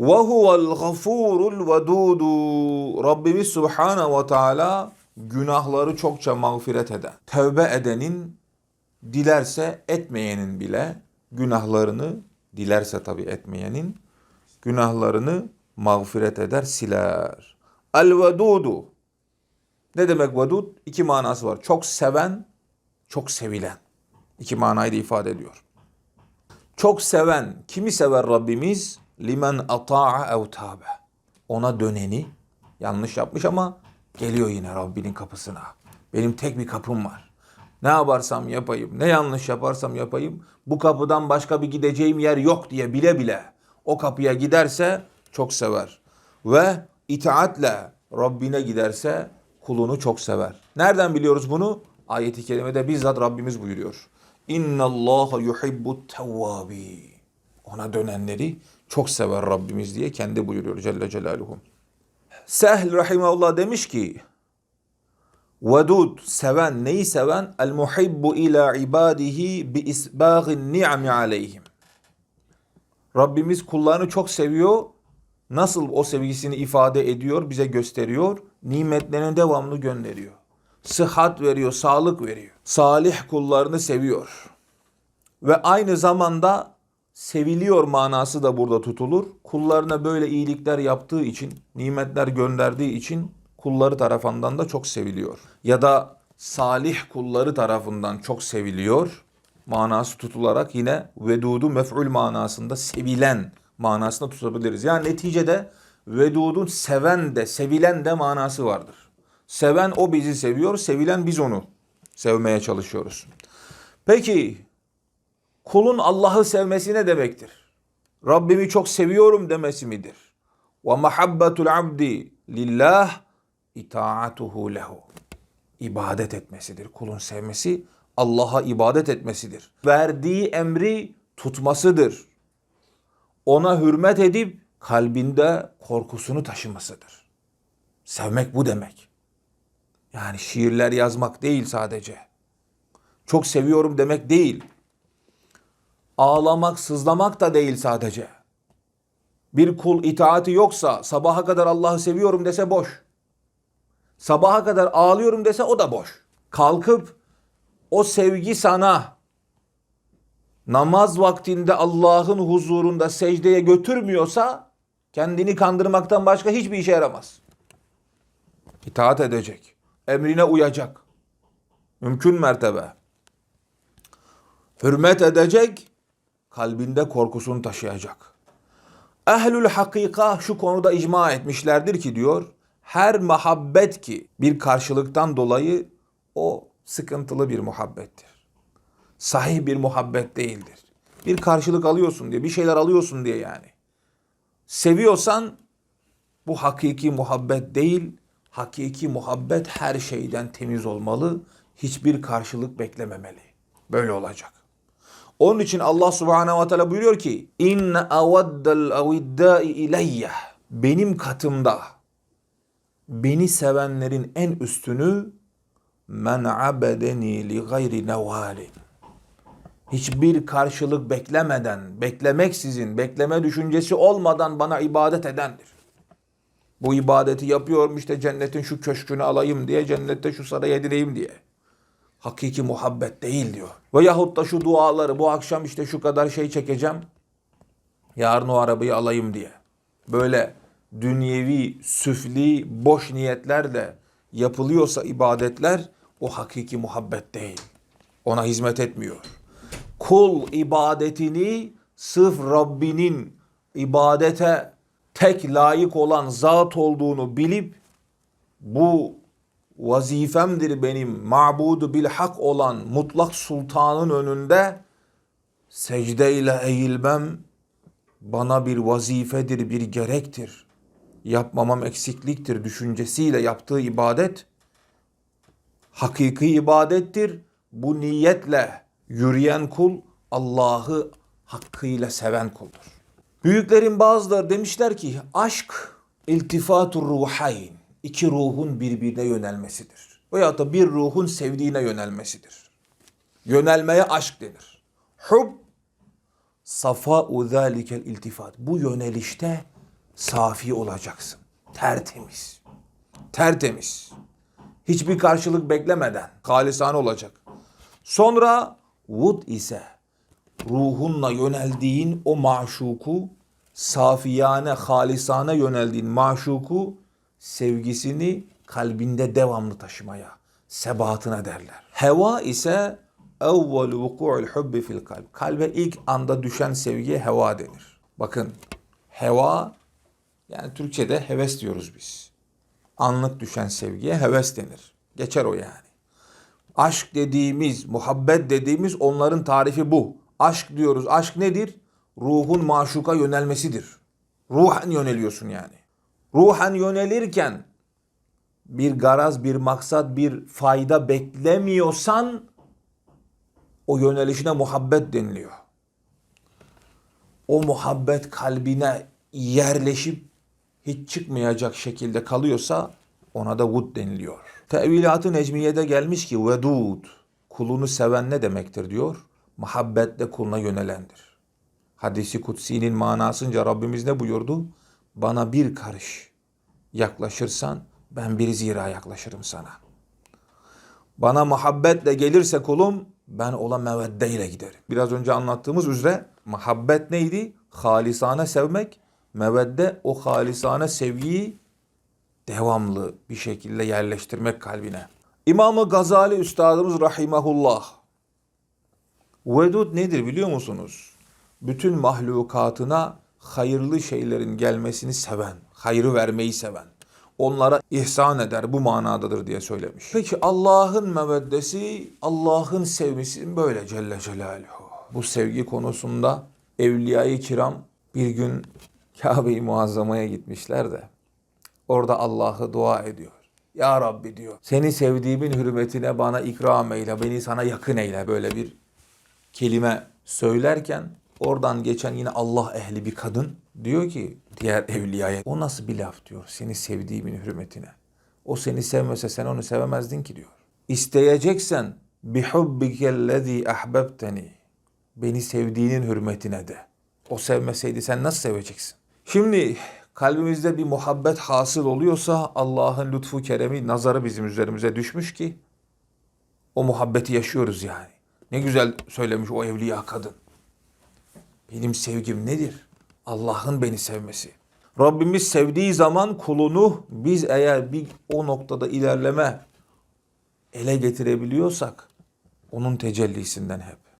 Ve huvel gafurul vedudu. Rabbimiz Subhanahu ve Teala günahları çokça mağfiret eden, tevbe edenin dilerse etmeyenin bile günahlarını dilerse tabi etmeyenin günahlarını mağfiret eder, siler. El vedudu. Ne demek vedud? İki manası var. Çok seven, çok sevilen. İki manayı da ifade ediyor. Çok seven, kimi sever Rabbimiz? Limen ata'a ev tabe. Ona döneni, yanlış yapmış ama geliyor yine Rabbinin kapısına. Benim tek bir kapım var. Ne yaparsam yapayım, ne yanlış yaparsam yapayım, bu kapıdan başka bir gideceğim yer yok diye bile bile o kapıya giderse çok sever. Ve itaatle Rabbine giderse kulunu çok sever. Nereden biliyoruz bunu? Ayet-i kerimede bizzat Rabbimiz buyuruyor. İnna Allah yuhibbu tevvabi. Ona dönenleri çok sever Rabbimiz diye kendi buyuruyor Celle Celaluhu. Sehl rahimahullah demiş ki Vedud seven neyi seven? El muhibbu ila ibadihi bi isbaghin ni'mi aleyhim. Rabbimiz kullarını çok seviyor. Nasıl o sevgisini ifade ediyor, bize gösteriyor. Nimetlerini devamlı gönderiyor. Sıhhat veriyor, sağlık veriyor. Salih kullarını seviyor. Ve aynı zamanda seviliyor manası da burada tutulur. Kullarına böyle iyilikler yaptığı için, nimetler gönderdiği için kulları tarafından da çok seviliyor. Ya da salih kulları tarafından çok seviliyor. Manası tutularak yine vedudu mef'ul manasında sevilen manasında tutabiliriz. Yani neticede vedudun seven de sevilen de manası vardır. Seven o bizi seviyor, sevilen biz onu sevmeye çalışıyoruz. Peki kulun Allah'ı sevmesi ne demektir? Rabbimi çok seviyorum demesi midir? Ve mahabbetul abdi lillah itaatuhu lehu. İbadet etmesidir. Kulun sevmesi Allah'a ibadet etmesidir. Verdiği emri tutmasıdır. Ona hürmet edip kalbinde korkusunu taşımasıdır. Sevmek bu demek. Yani şiirler yazmak değil sadece. Çok seviyorum demek değil. Ağlamak, sızlamak da değil sadece. Bir kul itaati yoksa sabaha kadar Allah'ı seviyorum dese boş. Sabaha kadar ağlıyorum dese o da boş. Kalkıp o sevgi sana namaz vaktinde Allah'ın huzurunda secdeye götürmüyorsa kendini kandırmaktan başka hiçbir işe yaramaz. İtaat edecek. Emrine uyacak. Mümkün mertebe. Hürmet edecek. Kalbinde korkusunu taşıyacak. Ehlül hakika şu konuda icma etmişlerdir ki diyor, her muhabbet ki bir karşılıktan dolayı o sıkıntılı bir muhabbettir. Sahih bir muhabbet değildir. Bir karşılık alıyorsun diye, bir şeyler alıyorsun diye yani. Seviyorsan bu hakiki muhabbet değil, hakiki muhabbet her şeyden temiz olmalı, hiçbir karşılık beklememeli. Böyle olacak. Onun için Allah Subhanahu ve Teala buyuruyor ki: "İnne avaddal aviddai ileyye." Benim katımda beni sevenlerin en üstünü men abedeni li gayri nevali. Hiçbir karşılık beklemeden, beklemeksizin, bekleme düşüncesi olmadan bana ibadet edendir. Bu ibadeti yapıyorum işte cennetin şu köşkünü alayım diye, cennette şu sarayı edineyim diye. Hakiki muhabbet değil diyor. Ve yahut da şu duaları bu akşam işte şu kadar şey çekeceğim. Yarın o arabayı alayım diye. Böyle dünyevi, süfli, boş niyetlerle yapılıyorsa ibadetler o hakiki muhabbet değil. Ona hizmet etmiyor. Kul ibadetini sırf Rabbinin ibadete tek layık olan zat olduğunu bilip bu vazifemdir benim mabudu bil hak olan mutlak sultanın önünde secdeyle eğilmem bana bir vazifedir, bir gerektir. Yapmamam eksikliktir düşüncesiyle yaptığı ibadet hakiki ibadettir. Bu niyetle yürüyen kul Allah'ı hakkıyla seven kuldur. Büyüklerin bazıları demişler ki aşk iltifatur ruhayn. İki ruhun birbirine yönelmesidir. Veyahut da bir ruhun sevdiğine yönelmesidir. Yönelmeye aşk denir. Hub safa zalikel iltifat. Bu yönelişte safi olacaksın. Tertemiz. Tertemiz. Hiçbir karşılık beklemeden halisane olacak. Sonra vud ise ruhunla yöneldiğin o maşuku, safiyane, halisane yöneldiğin maşuku, sevgisini kalbinde devamlı taşımaya, sebatına derler. Heva ise evvel vuku'ul hubbi fil kalb. Kalbe ilk anda düşen sevgiye heva denir. Bakın heva yani Türkçe'de heves diyoruz biz. Anlık düşen sevgiye heves denir. Geçer o yani. Aşk dediğimiz, muhabbet dediğimiz onların tarifi bu. Aşk diyoruz. Aşk nedir? Ruhun maşuka yönelmesidir. Ruhen yöneliyorsun yani. Ruhen yönelirken bir garaz, bir maksat, bir fayda beklemiyorsan o yönelişine muhabbet deniliyor. O muhabbet kalbine yerleşip hiç çıkmayacak şekilde kalıyorsa ona da vud deniliyor. Tevilatı Necmiye'de gelmiş ki vedud kulunu seven ne demektir diyor. Muhabbetle kuluna yönelendir. Hadisi kutsi'nin manasınca Rabbimiz ne buyurdu? Bana bir karış yaklaşırsan ben bir zira yaklaşırım sana. Bana muhabbetle gelirse kulum ben ola meveddeyle giderim. Biraz önce anlattığımız üzere muhabbet neydi? Halisane sevmek. Mevedde o halisane sevgiyi devamlı bir şekilde yerleştirmek kalbine. İmam-ı Gazali Üstadımız Rahimahullah. Vedud nedir biliyor musunuz? Bütün mahlukatına hayırlı şeylerin gelmesini seven, hayrı vermeyi seven, onlara ihsan eder bu manadadır diye söylemiş. Peki Allah'ın meveddesi, Allah'ın sevgisi böyle Celle Celaluhu. Bu sevgi konusunda Evliya-i Kiram bir gün Kabe-i Muazzama'ya gitmişler de orada Allah'ı dua ediyor. Ya Rabbi diyor. Seni sevdiğimin hürmetine bana ikram eyle, beni sana yakın eyle böyle bir kelime söylerken oradan geçen yine Allah ehli bir kadın diyor ki diğer evliyaya o nasıl bir laf diyor seni sevdiğimin hürmetine. O seni sevmese sen onu sevemezdin ki diyor. İsteyeceksen bihubbikellezî ahbebteni beni sevdiğinin hürmetine de. O sevmeseydi sen nasıl seveceksin? Şimdi kalbimizde bir muhabbet hasıl oluyorsa Allah'ın lütfu keremi nazarı bizim üzerimize düşmüş ki o muhabbeti yaşıyoruz yani. Ne güzel söylemiş o evliya kadın. Benim sevgim nedir? Allah'ın beni sevmesi. Rabbimiz sevdiği zaman kulunu biz eğer bir o noktada ilerleme ele getirebiliyorsak onun tecellisinden hep.